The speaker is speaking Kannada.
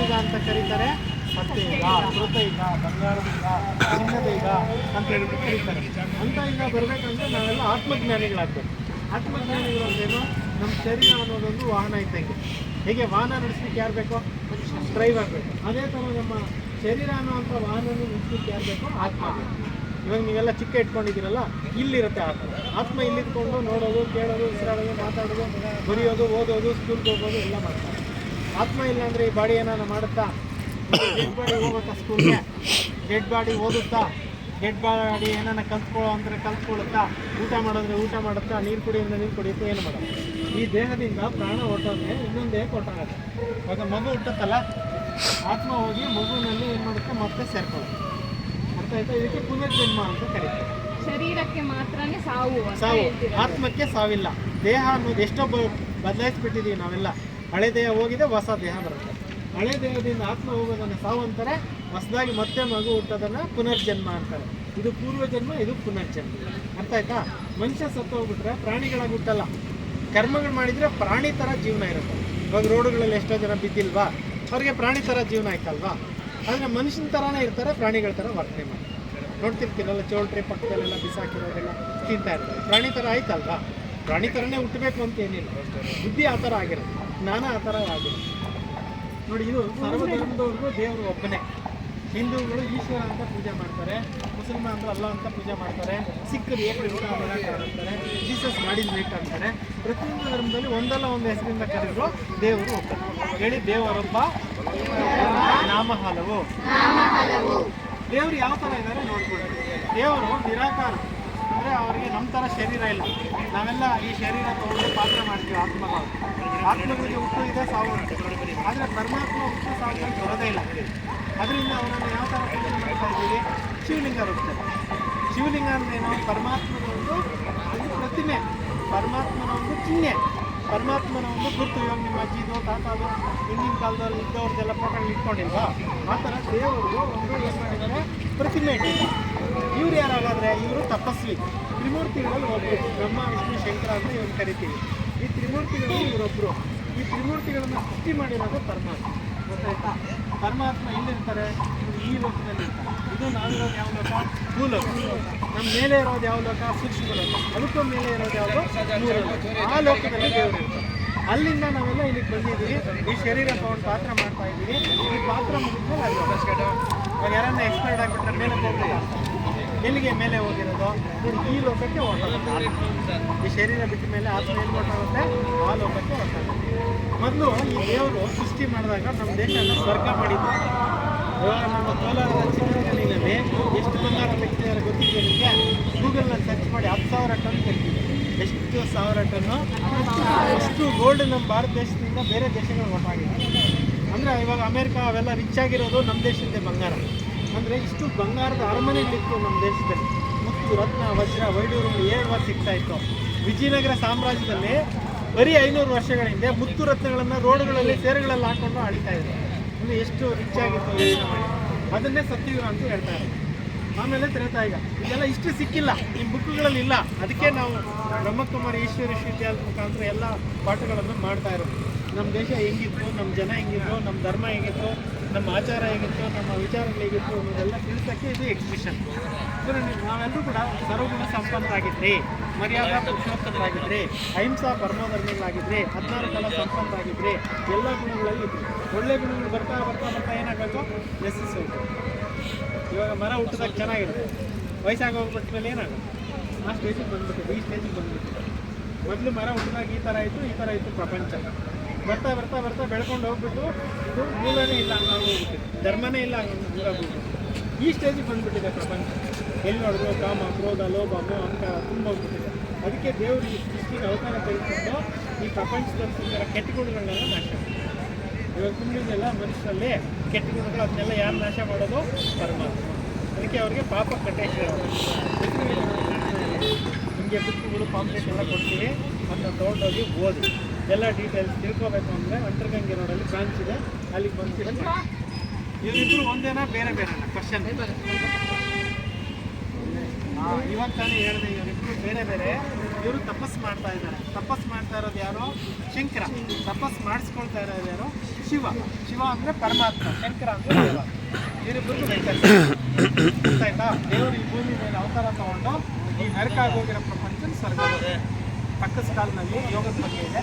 ಯುಗ ಅಂತ ಕರೀತಾರೆ. ಸತ್ಯಯುಗ ಕೃತಯುಗ ಬಂಗಾರದ ಯುಗ ಚಿನ್ನದ ಯುಗ ಅಂತ ಹೇಳ್ಬಿಟ್ಟು ಕರೀತಾರೆ. ಅಂತ ಯುಗ ಬರಬೇಕಂದ್ರೆ ನಾವೆಲ್ಲ ಆತ್ಮಜ್ಞಾನಿಗಳಾಗ್ಬೇಕು. ಆತ್ಮಜ್ಞಾನಿಗಳು ಅಂದ್ರೇನು ನಮ್ಮ ಶರೀರ ಅನ್ನೋದೊಂದು ವಾಹನ ಇದ್ದಂಗೆ ಹೇಗೆ ವಾಹನ ನಡೆಸ್ಲಿಕ್ಕೆ ಯಾರು ಬೇಕೋ? ಡ್ರೈವರ್ ಬೇಕು ಅದೇ ಥರ ನಮ್ಮ ಶರೀರ ಅನ್ನುವಂಥ ವಾಹನ ನಡೆಸ್ಲಿಕ್ಕೆ ಯಾರು ಬೇಕೋ ಆತ್ಮ ಇವಾಗ ನೀವೆಲ್ಲ ಚಿಕ್ಕ ಇಟ್ಕೊಂಡಿದ್ದೀರಲ್ಲ, ಇಲ್ಲಿರುತ್ತೆ ಆತ್ಮ. ಆತ್ಮ ಇಲ್ಲಿದ್ಕೊಂಡು ನೋಡೋದು, ಕೇಳೋದು, ಉಸಿರಾಡೋದು, ಮಾತಾಡೋದು, ಬರೆಯೋದು, ಓದೋದು ಸ್ಕೂಲ್ಗೆ ಹೋಗೋದು, ಎಲ್ಲ ಮಾಡ್ತಾರೆ. ಆತ್ಮ ಇಲ್ಲ ಅಂದರೆ ಈ ಬಾಡಿ ಏನಾನ ಮಾಡುತ್ತಾ? ಡೆಡ್ ಬಾಡಿ ಹೋಗುತ್ತಾ ಸ್ಕೂಲ್ಗೆ ಡೆಡ್ ಬಾಡಿ ಓದುತ್ತಾ? ಡೆಡ್ ಬಾಡಿ ಏನಾನ ಕಲ್ತ್ಕೊಳ್ಳೋ ಅಂದರೆ ಕಲ್ತ್ಕೊಳ್ಳುತ್ತಾ ಊಟ ಮಾಡಿದ್ರೆ ಊಟ ಮಾಡುತ್ತಾ? ನೀರು ಕುಡಿ ಅಂದ್ರೆ ನೀರು ಕುಡಿಯುತ್ತೆ ಏನು ಮಾಡೋದು? ಈ ದೇಹದಿಂದ ಪ್ರಾಣ ಹೊಟ್ಟೋದ್ರೆ ಇನ್ನೊಂದು ದೇಹಕ್ಕೆ ಹೊಟ್ಟಾಗುತ್ತೆ ಇವಾಗ ಮಗು ಹುಟ್ಟುತ್ತಲ್ಲ? ಆತ್ಮ ಹೋಗಿ ಮಗುವಿನಲ್ಲಿ ಏನು ಮಾಡುತ್ತೆ? ಮತ್ತೆ ಸೇರ್ಕೊಳ್ಳುತ್ತೆ. ಅರ್ಥ ಆಯ್ತಾ? ಇದಕ್ಕೆ ಪುನರ್ಜನ್ಮ ಅಂತ ಕರೀತಾರೆ. ಶರೀರಕ್ಕೆ ಮಾತ್ರನೇ ಸಾವು ಸಾವು. ಆತ್ಮಕ್ಕೆ ಸಾವಿಲ್ಲ. ದೇಹ ಅನ್ನೋದು ಎಷ್ಟೋ ಬದಲಾಯಿಸ್ಬಿಟ್ಟಿದೀವಿ ನಾವೆಲ್ಲ. ಹಳೆ ದೇಹ ಹೋಗಿದೆ, ಹೊಸ ದೇಹ ಬರುತ್ತೆ. ಹಳೆ ದೇಹದಿಂದ ಆತ್ಮ ಹೋಗೋದನ್ನು ಸಾವು ಅಂತಾರೆ ಹೊಸದಾಗಿ ಮತ್ತೆ ಮಗು ಹುಟ್ಟೋದನ್ನ ಪುನರ್ಜನ್ಮ ಅಂತಾರೆ. ಇದು ಪೂರ್ವಜನ್ಮ, ಇದು ಪುನರ್ಜನ್ಮ. ಅರ್ಥ ಆಯ್ತಾ? ಮನುಷ್ಯ ಸತ್ತು ಹೋಗ್ಬಿಟ್ರೆ ಪ್ರಾಣಿಗಳಾಗಿ ಹುಟ್ಟಲ್ಲ. ಕರ್ಮಗಳು ಮಾಡಿದ್ರೆ ಪ್ರಾಣಿ ಥರ ಜೀವನ ಇರುತ್ತೆ. ಇವಾಗ ರೋಡುಗಳಲ್ಲಿ ಎಷ್ಟೋ ಜನ ಬಿದ್ದಿಲ್ವಾ? ಅವ್ರಿಗೆ ಪ್ರಾಣಿ ಥರ ಜೀವನ ಆಯ್ತಲ್ವಾ? ಆದರೆ ಮನುಷ್ಯನ ಥರನೇ ಇರ್ತಾರೆ, ಪ್ರಾಣಿಗಳ ಥರ ವರ್ತನೆ ಮಾಡ್ತಾರೆ. ನೋಡ್ತಿರ್ತೀರಲ್ಲ, ಚೋಲ್ಟ್ರಿ ಪಕ್ಕದಲ್ಲೆಲ್ಲ ಬಿಸಾಕಿರೋರೆಲ್ಲ ತಿಂತಾ ಇರ್ತಾರೆ. ಪ್ರಾಣಿ ಥರ ಆಯ್ತಲ್ವಾ? ಪ್ರಾಣಿ ಥರನೇ ಹುಟ್ಟಬೇಕು ಅಂತ ಏನಿಲ್ಲ. ಬುದ್ಧಿ ಆ ಥರ ಆಗಿರುತ್ತೆ. ಜ್ಞಾನ ಆ ಥರ ಆಗಿದೆ ನೋಡಿ, ಇದು ಸರ್ವಧರ್ಮದವ್ರಿಗೂ ದೇವರು ಒಬ್ಬನೇ. ಹಿಂದೂಗಳು ಈಶ್ವರ ಅಂತ ಪೂಜೆ ಮಾಡ್ತಾರೆ, ಮುಸಲ್ಮಾನರು ಅಲ್ಲ ಅಂತ ಪೂಜೆ ಮಾಡ್ತಾರೆ, ಸಿಖ್ಖರು ಅಂತಾರೆ, ಜೀಸಸ್ ಮಾಡಿದ ಮೇಟ್ ಅಂತಾರೆ, ಪ್ರತಿಯೊಂದು ಧರ್ಮದಲ್ಲಿ ಒಂದಲ್ಲ ಒಂದು ಹೆಸರಿಂದ ಕರೆದ್ರು ದೇವರು ಒಬ್ಬ ಹೇಳಿ, ದೇವರೊಬ್ಬ ನಾಮ ಹಲವು ದೇವರು ಯಾವ ಥರ ಇದ್ದಾರೆ ನೋಡ್ಕೊಳ್ಳಿ. ದೇವರು ನಿರಾಕಾರ. ಅಂದರೆ ಅವರಿಗೆ ನಮ್ಮ ಥರ ಶರೀರ ಇಲ್ಲ. ನಾವೆಲ್ಲ ಈ ಶರೀರ ತಗೊಂಡು ಪಾತ್ರ ಮಾಡ್ತೀವಿ ಆತ್ಮಗಳು ಆತ್ಮಗಳಿಗೆ ಹುಟ್ಟು ಇದೆ, ಸಾವು ಆದರೆ ಪರಮಾತ್ಮ ಹುಟ್ಟು, ಸಾವು ಬರೋದೇ ಇಲ್ಲ. ಅದರಿಂದ ಅವರನ್ನು ಯಾವ ಥರ ಪೂಜೆ ಮಾಡ್ತಾ ಇದ್ದೀವಿ? ಶಿವಲಿಂಗ ರೂಪದಲ್ಲಿ. ಶಿವಲಿಂಗ ಅಂದ್ರೇನು ಪರಮಾತ್ಮನ ಒಂದು ಪ್ರತಿಮೆ. ಪರಮಾತ್ಮನ ಒಂದು ಚಿಹ್ನೆ. ಪರಮಾತ್ಮನ ಒಂದು ಗುರುತು ಇವಾಗ ನಿಮ್ಮ ಅಜ್ಜಿದು ತಾತಾದು ಹಿಂದಿನ ಕಾಲದಲ್ಲಿ ಇದ್ದವ್ರದ್ದೆಲ್ಲ ಫೋಟೋಗಳು ಇಟ್ಕೊಂಡಿಲ್ವಾ? ಆ ಥರ ದೇವರು ಒಂದು ಏನು ಮಾಡಿದ್ದಾರೆ? ಪ್ರತಿಮೆ ಇಟ್ಟಿದ್ದಾರೆ. ಇವ್ರು ಯಾರಾಗಾದ್ರೆ? ಇವರು ತಪಸ್ವಿ. ತ್ರಿಮೂರ್ತಿಗಳಲ್ಲಿ ಒಬ್ಬರು ಬ್ರಹ್ಮ ವಿಷ್ಣು ಶಂಕರ ಅಂತ ಇವ್ರು ಕರಿತೀವಿ. ಈ ತ್ರಿಮೂರ್ತಿಗಳಲ್ಲಿ ಇವರೊಬ್ಬರು ಈ ತ್ರಿಮೂರ್ತಿಗಳನ್ನು ಸೃಷ್ಟಿ ಮಾಡಿರೋದು ಪರಮಾತ್ಮ. ಪರಮಾತ್ಮ ಎಲ್ಲಿರ್ತಾರೆ? ಈ ಲೋಕದಲ್ಲಿ ಇದು ನಾವಿರೋದು ಯಾವ ಲೋಕ? ಭೂಲೋಕ ನಮ್ಮ ಮೇಲೆ ಇರೋದು ಯಾವ ಲೋಕ? ಸೂಕ್ಷ್ಮ ಲೋಕ. ಅದಕ್ಕೂ ಮೇಲೆ ಇರೋದು ಮೂಲಲೋಕ. ಆ ಲೋಕದಲ್ಲಿ ದೇವರು ಇರ್ತಾರೆ. ಅಲ್ಲಿಂದ ನಾವೆಲ್ಲ ಇಲ್ಲಿಗೆ ಬಂದಿದ್ದೀವಿ. ಈ ಶರೀರ ತಗೊಂಡು ಪಾತ್ರ ಮಾಡ್ತಾ ಇದ್ದೀವಿ. ಈ ಪಾತ್ರ ಮುಗಿದ್ಮೇಲೆ ಅಲ್ಲಿ ಯಾರನ್ನ ಎಕ್ಸ್ಪೈರ್ಡ್ ಆಗಿಬಿಟ್ರೆ ಮೇಲೆ ಹೋಗ್ಬೇಕು ಎಲ್ಲಿಗೆ ಮೇಲೆ ಹೋಗಿರೋದು. ಈ ಲೋಕಕ್ಕೆ ಹೊರಟಾಗುತ್ತೆ ಈ ಶರೀರ ಬಿಟ್ಟ ಮೇಲೆ ಆತ್ಮ ಏನು ಹೊರಟಾಗುತ್ತೆ ಆ ಲೋಕಕ್ಕೆ ಹೊರಟಾಗುತ್ತೆ ಮೊದಲು ಈ ದೇವರು ಸೃಷ್ಟಿ ಮಾಡಿದಾಗ ನಮ್ಮ ದೇಶನ ಸ್ವರ್ಗ ಮಾಡಿದ್ದು. ಇವಾಗ ನಮ್ಮ ಕೋಲಾರದ ಚಿಕ್ಕನಲ್ಲಿ ಎಷ್ಟು ಬಂಗಾರ ತೆಗ್ದಿದ್ದಾರೆ ಗೊತ್ತಿದೆ ನಿಮಗೆ. ಗೂಗಲ್ನಲ್ಲಿ ಸರ್ಚ್ ಮಾಡಿ ಹತ್ತು ಸಾವಿರ ಟನ್ ತೆಗ್ದಿದೆ ಎಷ್ಟು ಸಾವಿರ ಟನ್ನು ಅಷ್ಟು ಗೋಲ್ಡ್ ನಮ್ಮ ಭಾರತ ದೇಶದಿಂದ ಬೇರೆ ದೇಶಗಳು ಹೊರಟಾಗಿದೆ. ಅಂದರೆ ಇವಾಗ ಅಮೇರಿಕಾ ಅವೆಲ್ಲ ರಿಚ್ ಆಗಿರೋದು ನಮ್ಮ ದೇಶದ್ದೇ ಬಂಗಾರ. ಅಂದರೆ ಇಷ್ಟು ಬಂಗಾರದ ಅರಮನೆಗಳಿತ್ತು ನಮ್ಮ ದೇಶದಲ್ಲಿ. ಮುತ್ತು ರತ್ನ, ವಜ್ರ ವೈಡೂರುಗಳು ವರ್ಷ ಸಿಗ್ತಾ ಇತ್ತು. ವಿಜಯನಗರ ಸಾಮ್ರಾಜ್ಯದಲ್ಲಿ ಬರೀ ಐನೂರು ವರ್ಷಗಳ ಹಿಂದೆ ಮುತ್ತು ರತ್ನಗಳನ್ನು ರೋಡ್ಗಳಲ್ಲಿ ಸೇರುಗಳಲ್ಲಿ ಹಾಕೊಂಡು ಆಡ್ತಾ ಇದ್ರು. ಅಂದರೆ ಎಷ್ಟು ರಿಚ್ ಆಗಿತ್ತು ಅದನ್ನೇ ಸತ್ಯಯುಗ ಅಂತ ಹೇಳ್ತಾರೆ ಆಮೇಲೆ ತ್ರೇತಾಯುಗ ಇದೆಲ್ಲ ಇಷ್ಟು ಸಿಕ್ಕಿಲ್ಲ. ಈ ಬುಕ್ಗಳಲ್ಲಿ ಇಲ್ಲ. ಅದಕ್ಕೆ ನಾವು ಬ್ರಹ್ಮಕುಮಾರಿ ಈಶ್ವರ ವಿಶ್ವವಿದ್ಯಾಲಯದ ಮುಖಾಂತರ ಎಲ್ಲ ಪಾಠಗಳನ್ನು ಮಾಡ್ತಾ ಇರೋದು. ನಮ್ಮ ದೇಶ ಹೆಂಗಿತ್ತು, ನಮ್ಮ ಜನ ಹೆಂಗಿತ್ತು ನಮ್ಮ ಧರ್ಮ ಹೇಗಿತ್ತು ನಮ್ಮ ಆಚಾರ ಹೇಗಿತ್ತು, ನಮ್ಮ ವಿಚಾರಗಳು ಹೇಗಿತ್ತು ಅನ್ನೋದೆಲ್ಲ ತಿಳಿಸೋಕ್ಕೆ ಇದು ಎಕ್ಸಿಬಿಷನ್ ಇದರಲ್ಲಿ ನಾವೆಲ್ಲರೂ ಕೂಡ ಸರ್ವಗುಣ ಸಂಪನ್ನರಾಗಿದ್ರಿ, ಮರ್ಯಾದಾ ಪುರುಷೋತ್ತಮರಾಗಿದ್ರಿ, ಅಹಿಂಸಾ ಪರಮಧರ್ಮಗಳಾಗಿದ್ರಿ, ಹದಿನಾರು ಕಾಲ ಸಂಪನ್ನರಾಗಿದ್ರಿ ಎಲ್ಲ ಗುಣಗಳಲ್ಲಿ ಇದ್ದರು ಒಳ್ಳೆ ಗುಣಗಳು ಬರ್ತಾ ಬರ್ತಾ ಬರ್ತಾ ಏನಾಗಬೇಕು? ಯಶಸ್ಸು ಇವಾಗ ಮರ ಹುಟ್ಟಿದಾಗ ಚೆನ್ನಾಗಿರುತ್ತೆ. ವಯಸ್ಸಾಗಿ ಹೋಗ್ಬಿಟ್ಮೇಲೆ ಏನಾಗುತ್ತೆ? ಆ ಸ್ಟೇಜಿಗೆ ಬಂದ್ಬಿಟ್ಟು ಈ ಸ್ಟೇಜಿಗೆ ಬಂದ್ಬಿಟ್ಟು ಮೊದಲು ಮರ ಹುಟ್ಟಿದಾಗ ಈ ಥರ ಇತ್ತು, ಈ ಥರ ಇತ್ತು ಪ್ರಪಂಚ. ಬರ್ತಾ ಬರ್ತಾ ಬರ್ತಾ ಬೆಳ್ಕೊಂಡು ಹೋಗ್ಬಿಟ್ಟು ಇದು ಮೂಲನೇ ಇಲ್ಲ ಅಂತ ಹೋಗ್ಬಿಟ್ಟಿದೆ ಧರ್ಮನೇ ಇಲ್ಲ ಹಂಗೆ ಹೋಗ್ಬಿಟ್ಟು ಈ ಸ್ಟೇಜಿಗೆ ಬಂದ್ಬಿಟ್ಟಿದೆ ಪ್ರಪಂಚ. ಎಲ್ಲಿ ನೋಡಿದ್ರು ಕಾಮ, ಕ್ರೋಧ, ಲೋಭ, ಮೋಹ ಅಂತ ತುಂಬ ಹೋಗ್ಬಿಟ್ಟಿದೆ. ಅದಕ್ಕೆ ದೇವರು ಈ ಸೃಷ್ಟಿಗೆ ಅವತಾರ ತೆಗೆದುಕೊಂಡು ಈ ಪ್ರಪಂಚದಲ್ಲಿ ಸಿಗ್ತಿರೋ ಕೆಟ್ಟ ಗುಣಗಳನ್ನೆಲ್ಲ ನಾಶ. ಇವಾಗ ತುಂಬಿದೆಲ್ಲ ಮನುಷ್ಯರಲ್ಲಿ ಕೆಟ್ಟ ಗುಣಗಳು ಅದನ್ನೆಲ್ಲ ಯಾರು ನಾಶ ಮಾಡೋದು? ಪರಮಾತ್ಮ. ಅದಕ್ಕೆ ಅವ್ರಿಗೆ ಪಾಪ ಕಟ್ಟೆ ನಿಮಗೆ ಬುಕ್ಗಳು ಪಾಂಪ್ಲೆಟ್ ಎಲ್ಲ ಕೊಡ್ತೀವಿ. ಅದನ್ನ ತೊಗೊಂಡೋಗಿ ಓದಿ. ಎಲ್ಲ ಡೀಟೇಲ್ಸ್ ತಿಳ್ಕೊಬೇಕು ಅಂದರೆ ಅಂಟರ್ಗಂಗೆ ರೋಡಲ್ಲಿ ಬ್ರಾಂಚ್ ಇದೆ. ಅಲ್ಲಿಗೆ ಬಂದು ಇವರಿಬ್ಬರು ಒಂದೇನಾ ಬೇರೆ ಬೇರೆನಾ? ಕ್ವಶನ್ ಇವಾಗ ತಾನೇ ಹೇಳಿದೆ ಇವರಿಬ್ಬರು ಬೇರೆ ಬೇರೆ. ಇವರು ತಪಸ್ ಮಾಡ್ತಾ ಇದ್ದಾರೆ. ತಪಸ್ ಮಾಡ್ತಾ ಇರೋದು ಯಾರು? ಶಂಕರ. ತಪಸ್ ಮಾಡಿಸ್ಕೊಳ್ತಾ ಇರೋದು ಯಾರು? ಶಿವ. ಶಿವ ಅಂದ್ರೆ ಪರಮಾತ್ಮ. ಶಂಕರ ಅಂದ್ರೆ ದೇವ ಇವರಿಬ್ಬರಿಗೂ ಗೊತ್ತಾಯ್ತಾ? ದೇವರು ಈ ಭೂಮಿ ಮೇಲೆ ಅವತಾರ ತಗೊಂಡು ಈ ನರಕ ಆಗೋಗಿರೋ ಪ್ರಪಂಚ ಸ್ವರ್ಗ ಪಕ್ಕದ ಕಾಲದಲ್ಲಿ ಯೋಗದ ಬಗ್ಗೆ ಇದೆ.